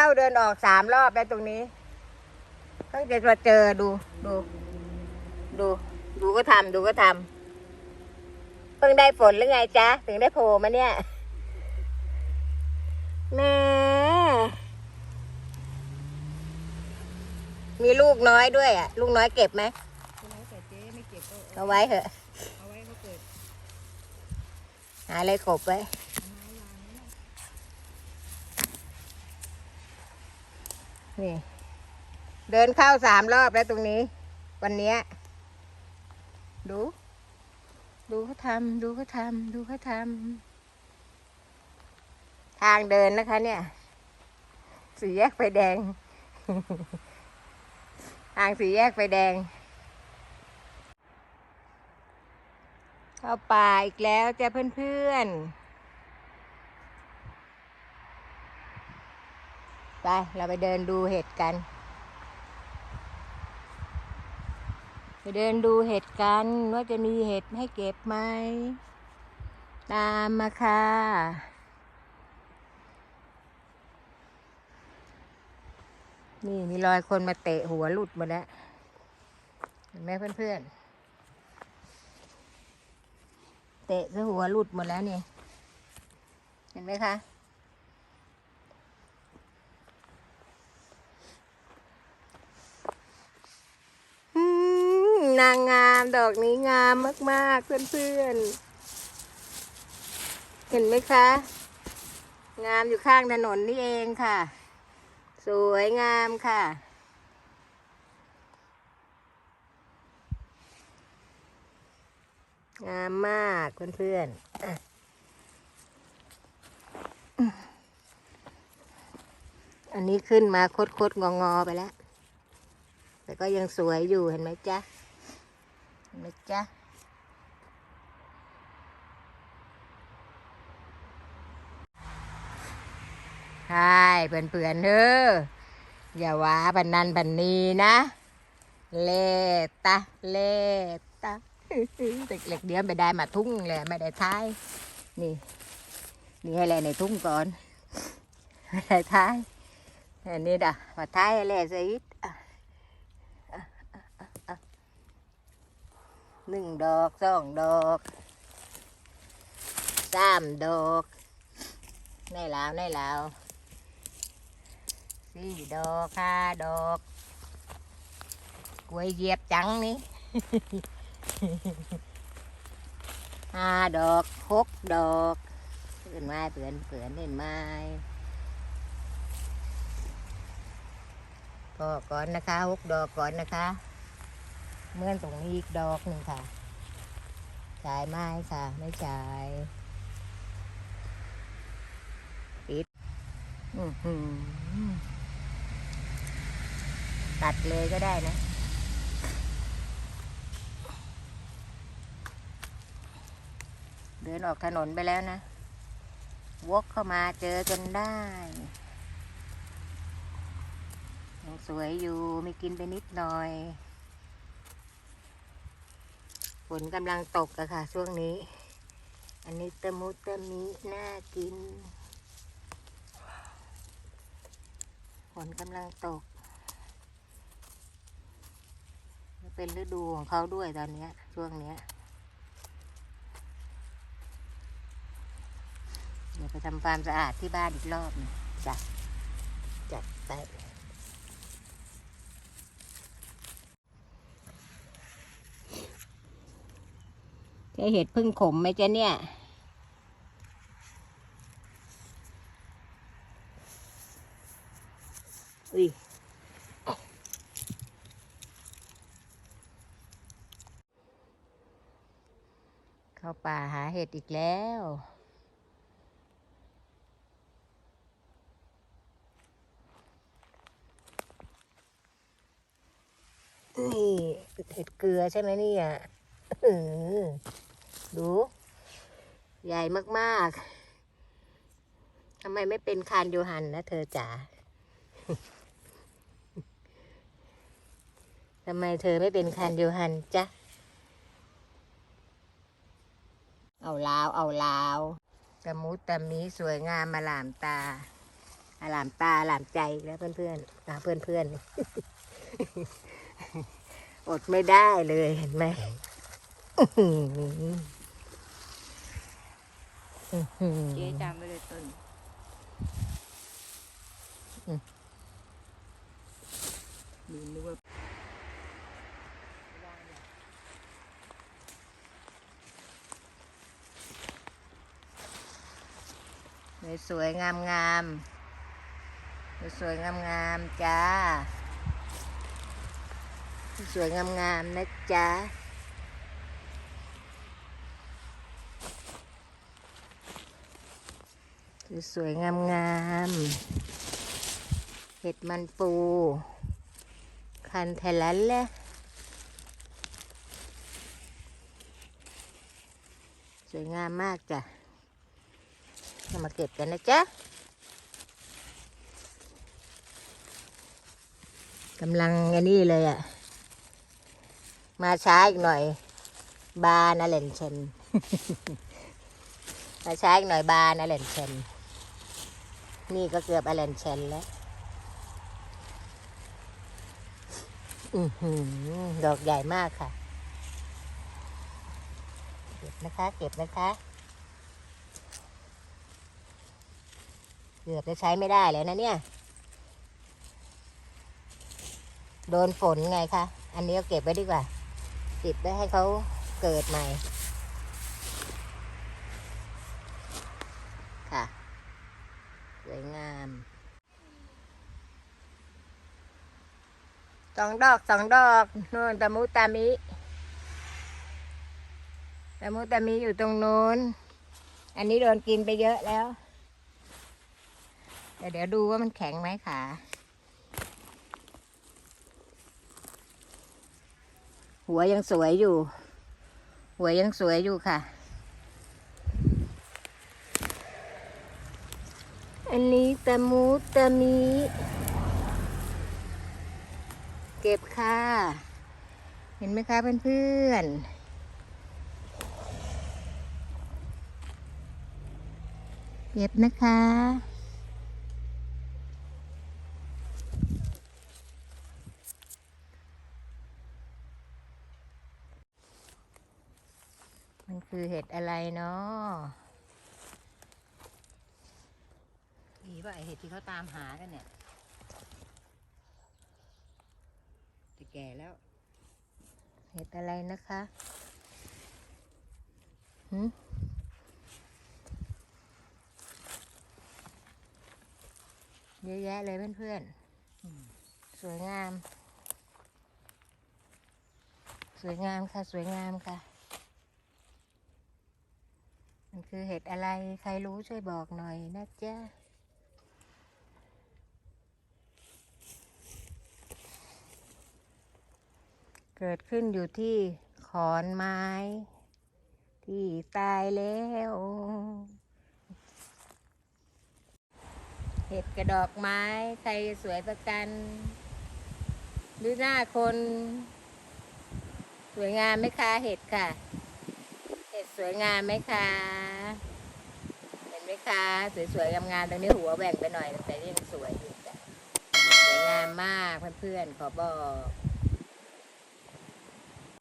เดินเข้าเดินออกสามรอบแล้วตรงนี้เพิ่งจะมาเจอดูดูดู ดูก็ทำดูก็ทำเพิ่งได้ฝนหรือไงจ๊ะ ถึงได้โผล่มาเนี่ยแม่มีลูกน้อยด้วยอะ ลูกน้อยเก็บไหมแล้วแต่เจ๊ไม่เก็บก็เอาไว้เถอะ เอาไว้เขาเกิด หาอะไรกบไว้ไม้วางไว้นะ นี่ เดินเข้าสามรอบแล้วตรงนี้ วันเนี้ย ดู ดูเขาทำดูเขาทำดูเขาทำทางเดินนะคะ เนี่ย สี่แยกไฟแดง ทางสี่แยกไฟแดง เข้าป่าอีกแล้วจ้ะเพื่อนๆ ไป เราไปเดินดูเห็ดกัน ไปเดินดูเห็ดกัน ว่าจะมีเห็ดให้เก็บไหม ตามมาค่ะนี่มีรอยคนมาเตะหัวหลุดหมดแล้วเห็นไหมเพื่อนๆ เตะซะหัวหลุดหมดแล้วนี่เห็นไหมคะ อืม นางงามดอกนี้งามมากๆ เพื่อนๆ เห็นไหมคะ งามอยู่ข้างถนนนี่เองค่ะ สวยงามค่ะ งามมากเพื่อนๆ อันนี้ขึ้นมาคดๆ งอ ๆ ไปแล้วแต่ก็ยังสวยอยู่เห็นไหมจ๊ะ เห็นไหมจ๊ะใช่เพื่อนๆเธออย่าว่าบันนันบันนีนะ เลตะเลตะเด็กๆเดี๋ยวไปได้มาทุ่งเลยไม่ได้ท้าย นี่ นี่ให้แลในทุ่งก่อนไม่ได้ท้ายอันนี้ด่ะมาท้ายให้แลซะอีกอะ หนึ่งดอกสองดอกสามดอกในล้วในล้วสี่ดอกห้าดอกกล้วยเหยียบจังนี่ ห้าดอกหกดอกเปื่อนไม้เปื่อนเปื่อนเห็นไม้ก็ก่อนนะคะหกดอกก่อนนะคะ เมื่อนตรงนี้อีกดอกหนึ่งค่ะฉายไม้ค่ะ ไม่ฉายปิดตัดเลยก็ได้นะเดินออกถนนไปแล้วนะ วกเข้ามาเจอจนได้ ยังสวยอยู่ มีกินไปนิดหน่อย ฝนกำลังตกอะค่ะ ช่วงนี้ อันนี้ตะมุตะมิน่ากิน ฝนกำลังตก เป็นฤดูของเขาด้วยตอนเนี้ยช่วงเนี้ยเดี๋ยวไปทำความสะอาดที่บ้านอีกรอบหนึงจ้ะจัดไป ใช่เห็ดพึ่งขมไหมจ๊ะเนี่ย อุ้ยเข้าป่าหาเห็ดอีกแล้วนี่เห็ดเกลือใช่ไหมเนี่ยอื้อ ใหญ่มากๆทำไมไม่เป็นคานโยฮันนะเธอจ๋าทำไมเธอไม่เป็นคานโยฮันจ๊ะ เอาลาว เอาลาวตะมุตะมีสวยงามมาหลามตาอลามตาอลามใจอีกแล้วเพื่อนๆอ่าเพื่อนๆ อดไม่ได้เลยเห็นไหมอื้อหืออื้อหือ เจ๊จำไว้เลยต้นดูนึกว่าสวยๆงามๆสวยๆงามๆจ้า สวยงามๆนะจ๊ะ สวยๆงามๆเห็ดมันปู คันเทลันแหละสวยงามมากจ้ะเรามาเก็บกันนะจ๊ะกำลังอันนี้เลยอะ่ะ มาช้าอีกหน่อย บานาเลนเชนมาช้าอีกหน่อยบานาเลนเชน นี่ก็เกือบอเลนเชนแล้ว อือหือ ดอกใหญ่มากค่ะ เก็บนะคะ เก็บนะคะ เกือบจะใช้ไม่ได้แล้วนะเนี่ย โดนฝนไงคะ อันนี้ก็เก็บไว้ดีกว่าเก็บไว้ให้เขาเกิดใหม่ ค่ะ สวยงามสองดอกสองดอกนู่นตะมุตามิตะมุตามิอยู่ตรงนู้น อันนี้โดนกินไปเยอะแล้วเดี๋ยวเดี๋ยวดูว่ามันแข็งไหมค่ะหัวยังสวยอยู่ หัวยังสวยอยู่ค่ะ อันนี้ตะมุตามิเก็บค่ะ เห็นไหมคะเพื่อนๆเก็บนะคะ มันคือเห็ดอะไรเนาะ มีป่ะไอเห็ดที่เขาตามหากันเนี่ยจะแก่แล้ว เห็ดอะไรนะคะหืมเยอะแยะเลยเพื่อนๆ สวยงาม สวยงามค่ะ สวยงามค่ะ มันคือเห็ดอะไร ใครรู้ช่วยบอกหน่อยนะจ๊ะ เกิดขึ้นอยู่ที่ขอนไม้ ที่ตายแล้ว เห็ดกระดอกไม้ใครสวยประกัน หรือหน้าคน สวยงามไหมคะเห็ดค่ะ เห็ดสวยงามไหมคะเห็นไหมคะสวยๆงามๆตรงนี้หัวแหว่งไปหน่อยแต่ยังสวยอยู่จ้ะสวยงามมากเพื่อนๆขอบอก